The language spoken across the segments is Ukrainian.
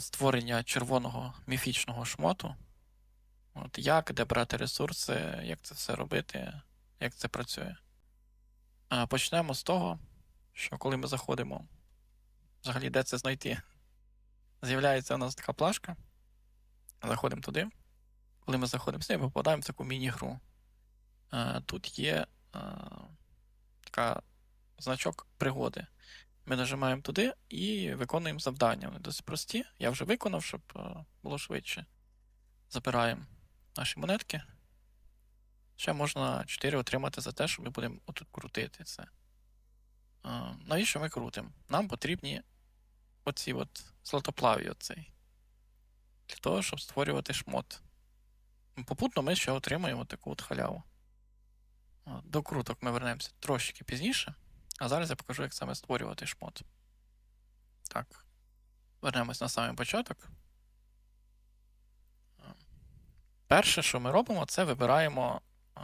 створення червоного міфічного шмоту. От як, де брати ресурси, як це все робити, як це працює. Почнемо з того, що коли ми заходимо, взагалі, де це знайти? З'являється у нас така плашка. Заходимо туди. Коли ми заходимо з ми попадаємо в таку міні-гру. Тут є така значок пригоди. Ми нажимаємо туди і виконуємо завдання. Вони досить прості. Я вже виконав, щоб е, було швидше. Забираємо наші монетки. Ще можна 4 отримати за те, що ми будемо отут крутити це. Навіщо ми крутимо? Нам потрібні оці от златоплаві оцей. Для того, щоб створювати шмот. Попутно ми ще отримаємо таку от халяву. А, До круток ми вернемося трошки пізніше. А зараз я покажу, як саме створювати шмот. Так. Вернемось на самий початок. Перше, що ми робимо, це вибираємо а,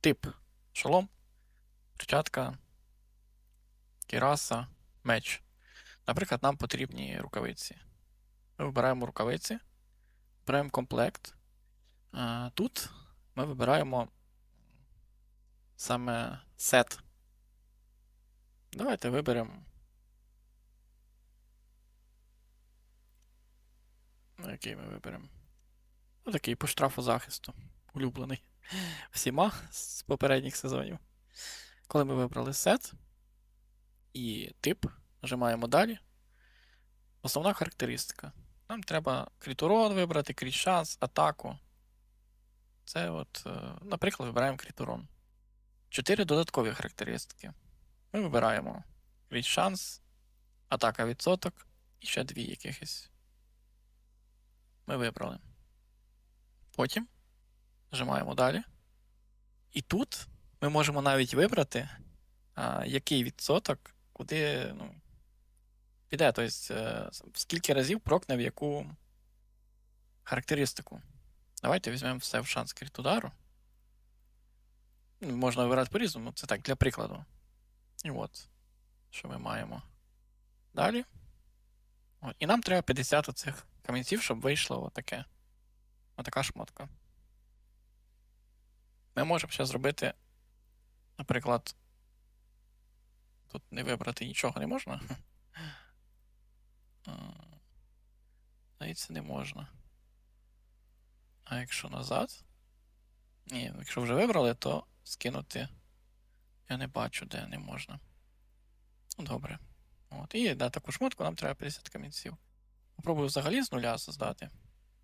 тип шолом, перчатка, кіраса, меч. Наприклад, нам потрібні рукавиці. Ми вибираємо рукавиці, вибираємо комплект. А, Тут ми вибираємо саме сет. Давайте виберемо. Ну, який ми виберемо? Ну, такий по штрафу захисту. Улюблений всіма з попередніх сезонів. Коли ми вибрали сет і тип, нажимаємо далі. Основна характеристика. Нам треба кріт урон вибрати, кріт шанс, атаку. Це от, е, наприклад, вибираємо кріт урон. Чотири додаткові характеристики. Ми вибираємо кріт шанс, атака відсоток і ще дві якихось. Ми вибрали. Потім нажимаємо далі. І тут ми можемо навіть вибрати, а, який відсоток, куди ну, піде. Тобто, е, скільки разів прокне в яку характеристику. Давайте візьмемо все в шанс кріт удару. Можна вибирати по-різному, це так, для прикладу. І от, що ми маємо. Далі. От. І нам треба 50 оцих камінців, щоб вийшло отаке. Отака шмотка. Ми можемо ще зробити, наприклад, тут не вибрати нічого не можна. Здається, не можна. А якщо назад? Ні, якщо вже вибрали, то скинути. Я не бачу, де не можна. Ну, добре. От. І на таку шмотку нам треба 50 камінців. Попробую взагалі з нуля создати.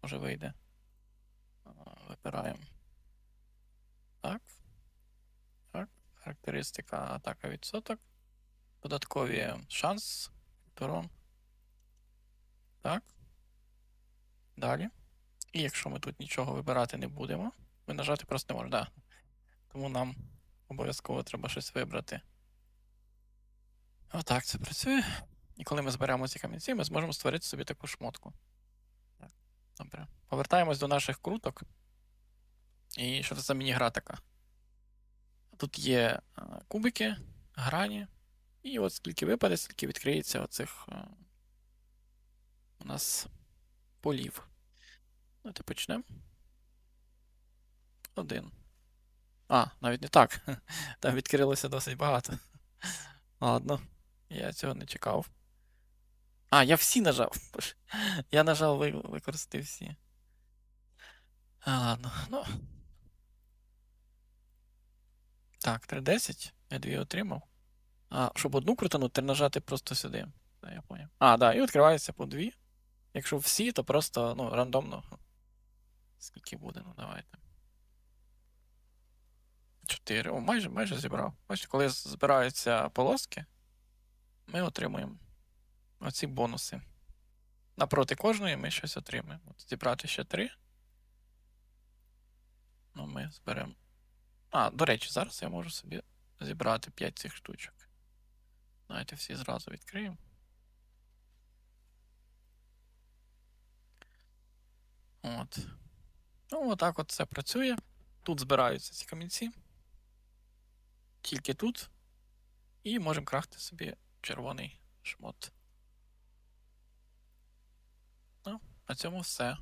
Може вийде. Вибираємо. Так. Так. Характеристика атака відсоток. Додаткові шанс. Турон. Так. Далі. І якщо ми тут нічого вибирати не будемо, ми нажати просто не можемо. Да. Тому нам обов'язково треба щось вибрати. Отак це працює. І коли ми зберемо ці камінці, ми зможемо створити собі таку шмотку. Так, добре. Повертаємось до наших круток. І що це за міні-гра така? Тут є е, кубики, грані. І от скільки випаде, скільки відкриється оцих е, у нас полів. Давайте почнемо. Один. А, навіть не так. Там відкрилося досить багато. Ладно, я цього не чекав. А, я всі нажав. Я нажав ви- використати всі. А, ладно, ну. Так, 3.10. Я дві отримав. А, щоб одну крутанути, треба нажати просто сюди. Я поняв. А, да, і відкривається по дві. Якщо всі, то просто, ну, рандомно. Скільки буде, ну давайте. 4. О, майже, майже зібрав. Бачите, коли збираються полоски, ми отримуємо оці бонуси. Напроти кожної ми щось отримаємо. От зібрати ще 3. Ну, ми зберемо. А, до речі, зараз я можу собі зібрати 5 цих штучок. Давайте всі зразу відкриємо. От. Ну, отак от це працює. Тут збираються ці камінці. Тільки тут. І можемо крахти собі червоний шмот. Ну, На цьому все.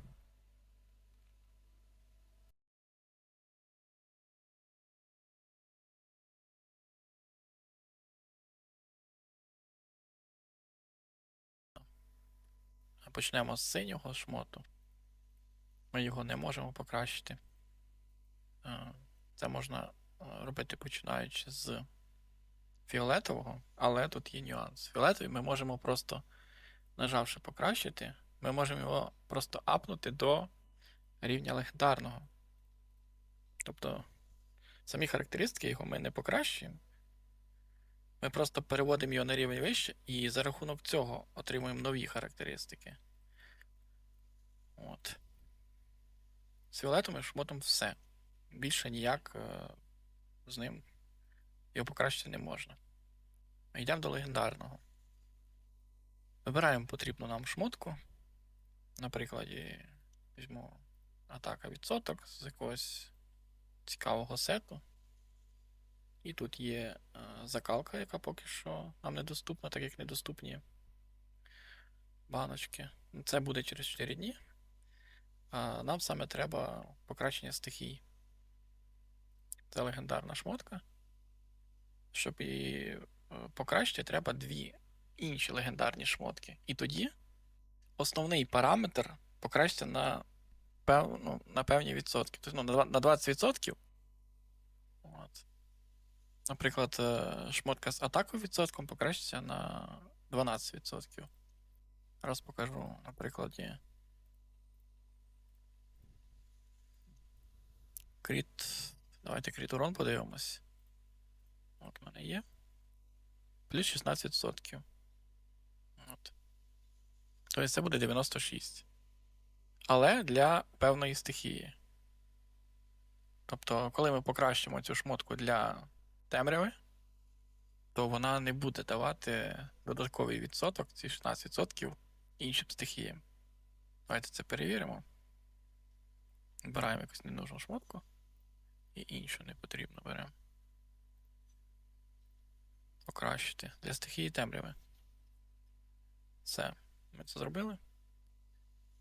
Почнемо з синього шмоту. Ми його не можемо покращити. Це можна робити починаючи з фіолетового, але тут є нюанс. Фіолетовий ми можемо просто, нажавши покращити, ми можемо його просто апнути до рівня легендарного. Тобто самі характеристики його ми не покращуємо. Ми просто переводимо його на рівень вище і за рахунок цього отримуємо нові характеристики. От. З фіолетовим шмотом все. Більше ніяк е, з ним його покращити не можна. Йдемо до легендарного. Вибираємо потрібну нам шмотку. Наприклад, візьму атака відсоток з якогось цікавого сету. І тут є е, закалка, яка поки що нам недоступна, так як недоступні баночки. Це буде через 4 дні. Нам саме треба покращення стихій. Це легендарна шмотка. Щоб її е, покращити, треба дві інші легендарні шмотки. І тоді основний параметр покращиться на, пев, ну, на певні відсотки. Тобто ну, на 20%. От. Наприклад, е, шмотка з атакою відсотком покращиться на 12%. Зараз покажу на прикладі. Кріт. Давайте кріт урон подивимось. От в мене є. Плюс 16%. От. Тобто це буде 96. Але для певної стихії. Тобто, коли ми покращимо цю шмотку для темряви, то вона не буде давати додатковий відсоток, ці 16% іншим стихіям. Давайте це перевіримо. Вибираємо якусь ненужну шмотку. І іншу не потрібно беремо. Покращити для стихії темряви. Все. Ми це зробили.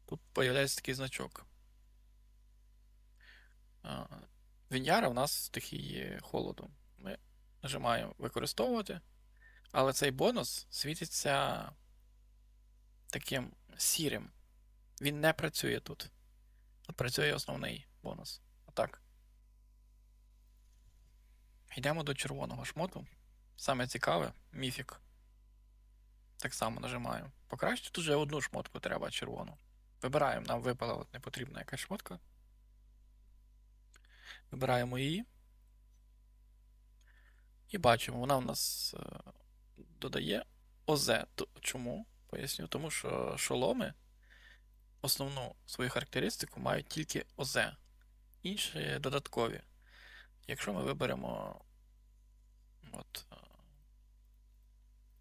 Тут появляється такий значок. Віньяра в нас стихії холоду. Ми нажимаємо використовувати, але цей бонус світиться таким сірим. Він не працює тут. Працює основний бонус. Отак. Йдемо до червоного шмоту. Саме цікаве міфік. Так само нажимаємо. Покращити тут вже одну шмотку треба червону. Вибираємо, нам випала от непотрібна якась шмотка. Вибираємо її. І бачимо, вона у нас е, додає ОЗ. Чому? Поясню. Тому що шоломи основну свою характеристику мають тільки ОЗ. Інші додаткові. Якщо ми виберемо от, е,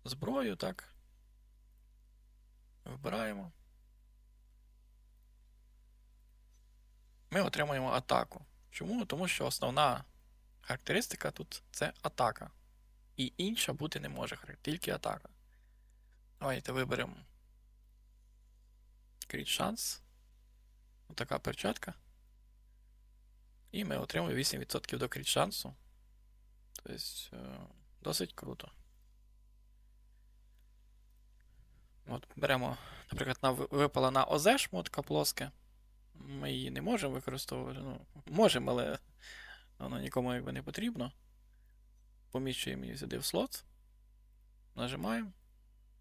зброю, так. Вибираємо. Ми отримуємо атаку. Чому? Тому що основна характеристика тут це атака. І інша бути не може, тільки атака. Давайте виберемо кріт шанс. Отака перчатка. І ми отримуємо 8% до кріт шансу. Тобто, е, досить круто. От, беремо, наприклад, на, випала на ОЗ шмотка плоске. Ми її не можемо використовувати. Ну, можемо, але воно нікому якби не потрібно. Поміщуємо її сюди в слот. Нажимаємо.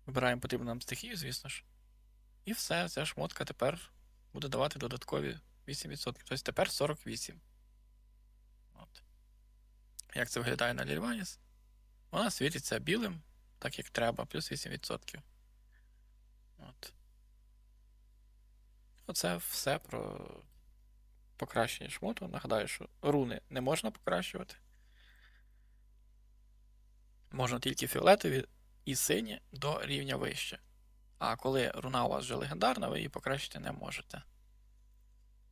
Вибираємо потрібну нам стихію, звісно ж. І все, ця шмотка тепер буде давати додаткові 8%. Тобто тепер 48. Як це виглядає на Лільваніс? Вона світиться білим, так як треба, плюс 8%. От. Оце все про покращення шмоту. Нагадаю, що руни не можна покращувати. Можна тільки фіолетові і сині до рівня вище. А коли руна у вас вже легендарна, ви її покращити не можете.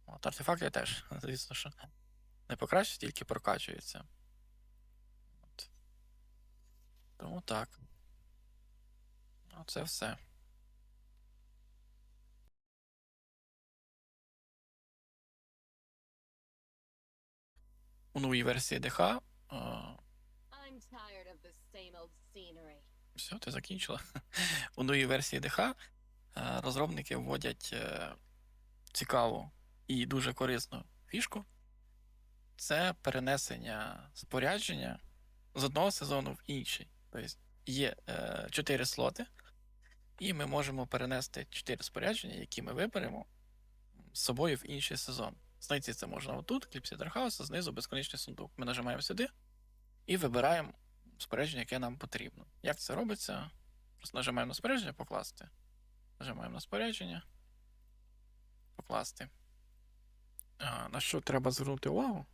От, артефакти теж, звісно, що не покращують, тільки прокачуються. Тому так. Ну, Оце все. У новій версії ДХ. Все, ти закінчила. У новій версії ДХ розробники вводять е, цікаву і дуже корисну фішку. Це перенесення спорядження з одного сезону в інший. Тобто є 4 слоти, і ми можемо перенести 4 спорядження, які ми виберемо з собою в інший сезон. Знайти це можна отут, кліпсі House, знизу безконечний сундук. Ми нажимаємо сюди і вибираємо спорядження, яке нам потрібно. Як це робиться? Просто нажимаємо на спорядження покласти. Нажимаємо на спорядження. Покласти. А, на що треба звернути увагу?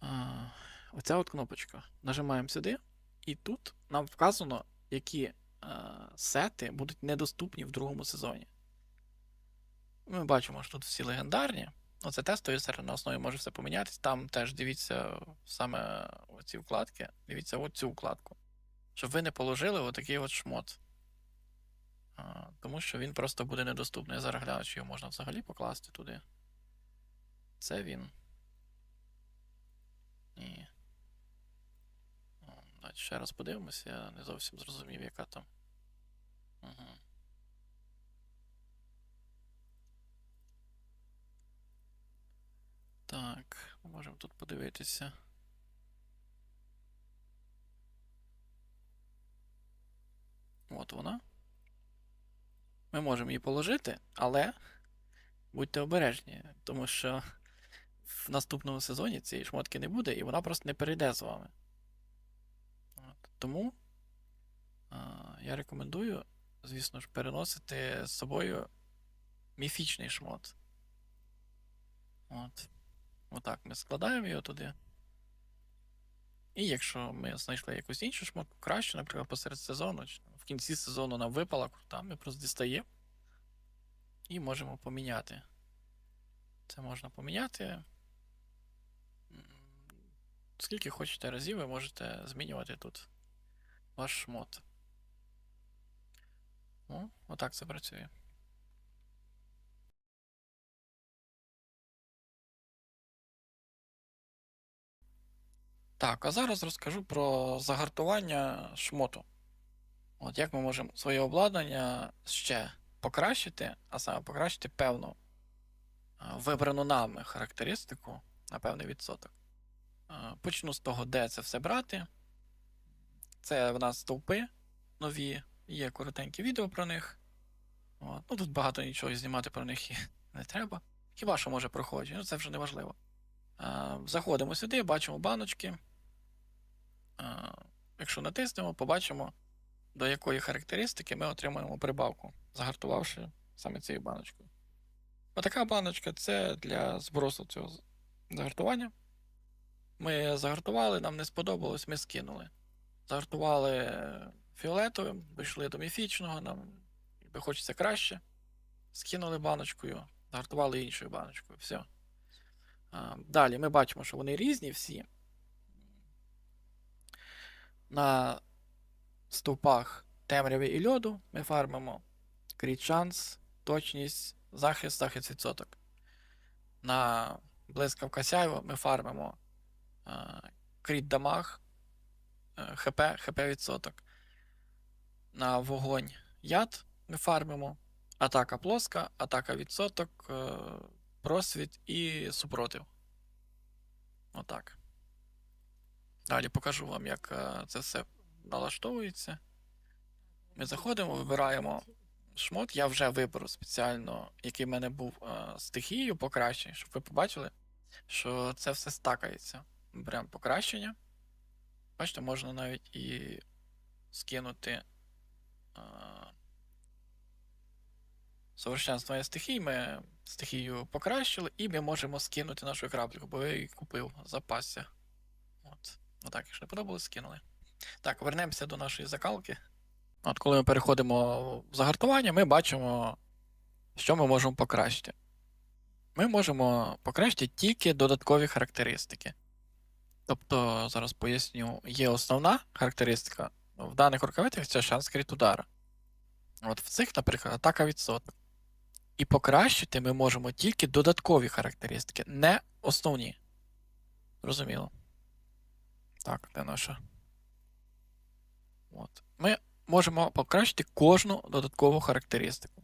А, оця от кнопочка. Нажимаємо сюди, і тут нам вказано, які а, сети будуть недоступні в другому сезоні. Ми бачимо, що тут всі легендарні. Оце тестовий сервер на основі може все помінятись. Там теж дивіться саме оці вкладки. Дивіться оцю вкладку. Щоб ви не положили отакий от шмот. А, тому що він просто буде недоступний. Я зараз гляну, чи його можна взагалі покласти туди. Це він. Ні. Ще раз подивимося, я не зовсім зрозумів, яка там. Угу. Так, можемо тут подивитися. От вона. Ми можемо її положити, але будьте обережні, тому що в наступному сезоні цієї шмотки не буде, і вона просто не перейде з вами. Тому а, я рекомендую, звісно ж, переносити з собою міфічний шмот. От. Отак ми складаємо його туди. І якщо ми знайшли якусь іншу шмотку, краще, наприклад, посеред сезону, в кінці сезону нам випала крута, ми просто дістаємо і можемо поміняти. Це можна поміняти. Скільки хочете разів, ви можете змінювати тут ваш шмот. Ну, отак це працює. Так, а зараз розкажу про загартування шмоту. От як ми можемо своє обладнання ще покращити, а саме покращити певну вибрану нами характеристику на певний відсоток. Почну з того, де це все брати. Це в нас стовпи нові, є коротенькі відео про них. От. Ну, тут багато нічого знімати про них і не треба. Хіба що може проходити, ну це вже не важливо. Заходимо сюди, бачимо баночки. Якщо натиснемо, побачимо, до якої характеристики ми отримаємо прибавку, загартувавши саме цією баночкою. Отака баночка це для збросу цього загартування. Ми загартували, нам не сподобалось, ми скинули. Загартували фіолетовим, дійшли до міфічного, нам якби хочеться краще. Скинули баночкою, загартували іншою баночкою. Все. Далі ми бачимо, що вони різні всі. На стовпах темряви і льоду ми фармимо кріт шанс, точність, захист, захист відсоток. На блискавка сяйво ми фармимо а, кріт дамаг, ХП, ХП відсоток. На вогонь яд ми фармимо. Атака плоска, атака відсоток, е, просвіт і супротив. Отак. Далі покажу вам, як е, це все налаштовується. Ми заходимо, вибираємо шмот. Я вже виберу спеціально, який в мене був е, стихією покращення, щоб ви побачили, що це все стакається. Беремо покращення. Бачите, можна навіть і скинути е, совершенствування стихій. Ми стихію покращили, і ми можемо скинути нашу крапліку, бо я її купив, запасся. От. Ну так, якщо не подобалось, скинули. Так, вернемося до нашої закалки. От коли ми переходимо в загартування, ми бачимо, що ми можемо покращити. Ми можемо покращити тільки додаткові характеристики. Тобто, зараз поясню, є основна характеристика. В даних рукавицях це шанс крит удара. От в цих, наприклад, атака відсоток. І покращити ми можемо тільки додаткові характеристики, не основні. Зрозуміло. Так, де наша? От. Ми можемо покращити кожну додаткову характеристику.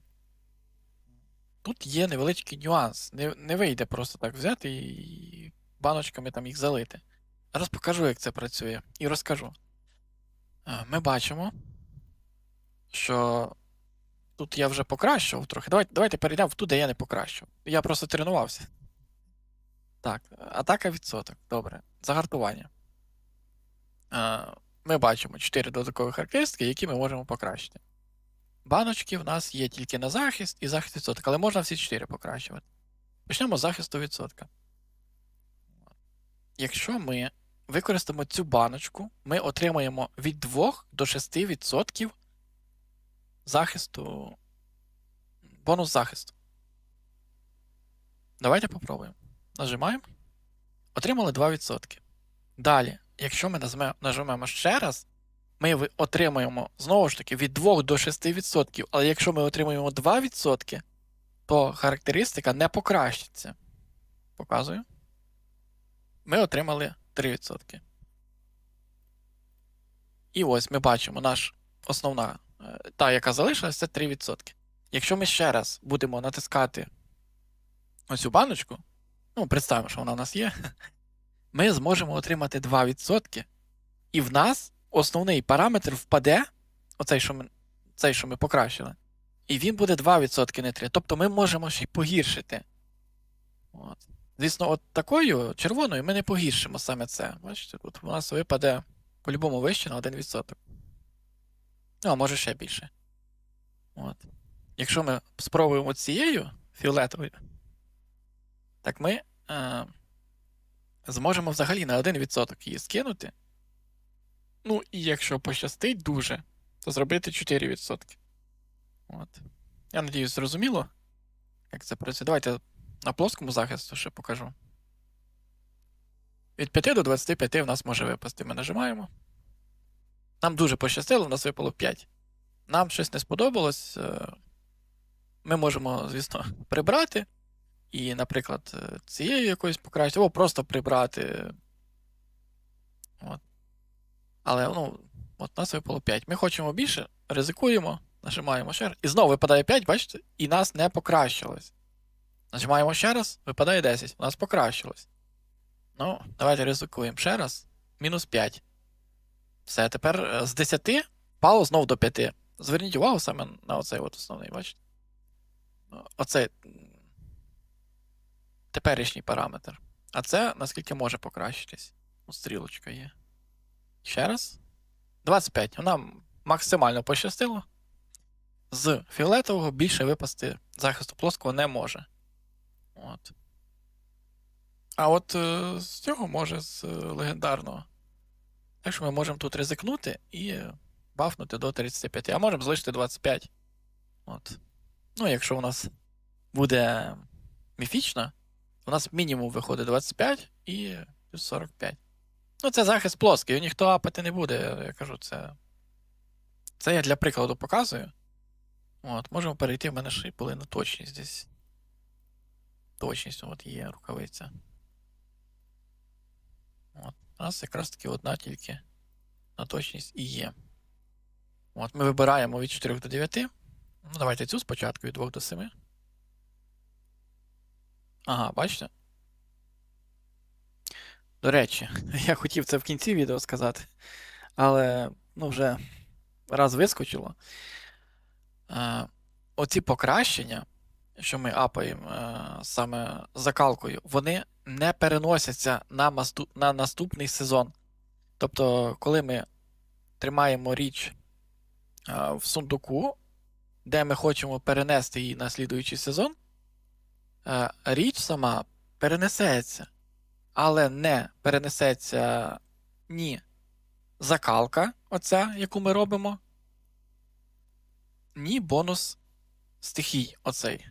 Тут є невеличкий нюанс. Не, не вийде просто так взяти і баночками там їх залити. Зараз покажу, як це працює, і розкажу. Е, Ми бачимо, що тут я вже покращував трохи. Давайте, давайте перейдемо в ту, де я не покращував. Я просто тренувався. Так, атака відсоток. Добре. Загартування. Е, Ми бачимо 4 додаткові характеристики, які ми можемо покращити. Баночки в нас є тільки на захист і захист відсоток, але можна всі 4 покращувати. Почнемо з захисту відсотка. Якщо ми використаємо цю баночку, ми отримаємо від 2 до 6% захисту. Бонус захисту. Давайте попробуємо. Нажимаємо. Отримали 2%. Далі, якщо ми нажмемо ще раз, ми отримаємо знову ж таки від 2 до 6%. Але якщо ми отримаємо 2%, то характеристика не покращиться. Показую. Ми отримали 3%. І ось ми бачимо наш основна, е, та, яка залишилась, це 3%. Якщо ми ще раз будемо натискати оцю баночку, ну, представимо, що вона у нас є, ми зможемо отримати 2%, і в нас основний параметр впаде, оцей, що ми, цей, що ми покращили, і він буде 2%, не 3%. Тобто ми можемо ще й погіршити. От. Звісно, от такою червоною ми не погіршимо саме це. Бачите, тут у нас випаде по-любому вище на 1%. Ну, а може ще більше. От. Якщо ми спробуємо цією фіолетовою, так ми е, зможемо взагалі на 1% її скинути. Ну, і якщо пощастить дуже, то зробити 4%. От. Я надіюсь, зрозуміло, як це працює. Давайте на плоскому захисту ще покажу. Від 5 до 25 в нас може випасти. Ми нажимаємо. Нам дуже пощастило, в нас випало 5. Нам щось не сподобалось. е, Ми можемо, звісно, прибрати. І, наприклад, е, цією якоюсь покращити, або просто прибрати. От. Але, ну, от нас випало 5. Ми хочемо більше, ризикуємо, нажимаємо ще. І знову випадає 5, бачите? І нас не покращилось. Нажимаємо ще раз, випадає 10. У нас покращилось. Ну, давайте ризикуємо ще раз. Мінус 5. Все, тепер з 10 впало знов до 5. Зверніть увагу саме на оцей от основний, бачите? Ну, Оцей теперішній параметр. А це наскільки може покращитись. От стрілочка є. Ще раз. 25. Нам максимально пощастило. З фіолетового більше випасти захисту плоского не може. От. А от е, з цього може з е, легендарного. Так що ми можемо тут ризикнути і бафнути до 35. А можемо залишити 25. От. Ну, якщо у нас буде міфічна, у нас мінімум виходить 25 і плюс 45. Ну, це захист плоский, ніхто апати не буде. Я, кажу, це. Це я для прикладу показую. От, можемо перейти, в мене ще були на точність десь. Точність, от є рукавиця. От. У нас якраз таки одна тільки на точність і є. От, ми вибираємо від 4 до 9. Ну, давайте цю спочатку від 2 до 7. Ага, бачите? До речі, я хотів це в кінці відео сказати, але ну, вже раз вискочило. Е, оці покращення, що ми апаємо е, саме закалкою, вони не переносяться на, на наступний сезон. Тобто, коли ми тримаємо річ е, в сундуку, де ми хочемо перенести її на слідуючий сезон, е, річ сама перенесеться, але не перенесеться ні закалка, оця, яку ми робимо, ні бонус стихій оцей.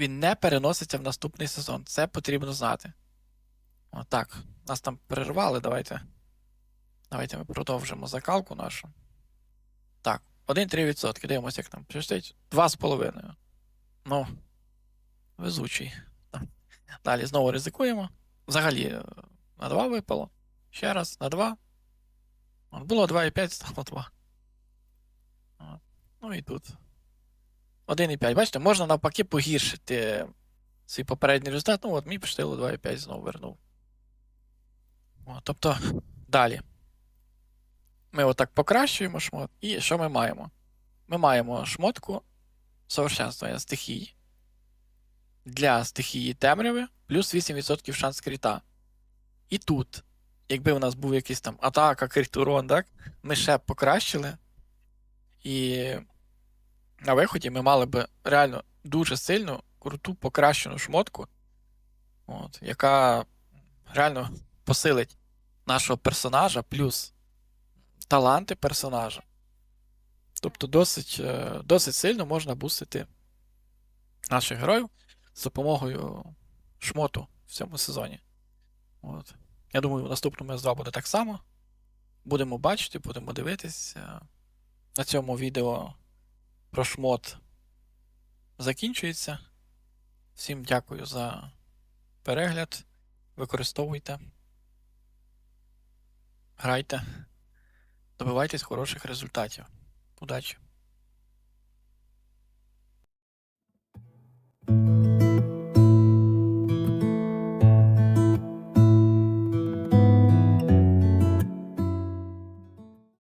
Він не переноситься в наступний сезон. Це потрібно знати. Отак. Нас там перервали. Давайте. Давайте ми продовжимо закалку нашу. Так, 1-3%. Дивимося, як там щастить. 2,5. Ну, везучий. Далі знову ризикуємо. Взагалі, е, На 2 випало. Ще раз, на 2. От було 2,5, стало 2. От. Ну і тут. 1,5. Бачите, можна навпаки погіршити свій попередній результат. Ну, от мій піштило 2,5 знову вернув. От, тобто, далі. Ми отак покращуємо шмот. І що ми маємо? Ми маємо шмотку совершенствування стихій. Для стихії темряви плюс 8% шанс кріта. І тут, якби у нас був якийсь там атака, крит урон, так? Ми ще б покращили. І на виході ми мали б реально дуже сильну, круту покращену шмотку, от, яка реально посилить нашого персонажа, плюс таланти персонажа. Тобто досить, е, досить сильно можна бустити наших героїв з допомогою шмоту в цьому сезоні. От. Я думаю, в наступному S2 буде так само. Будемо бачити, будемо дивитись. Е, На цьому відео про шмот закінчується. Всім дякую за перегляд. Використовуйте. Грайте. Добивайтесь хороших результатів. Удачі!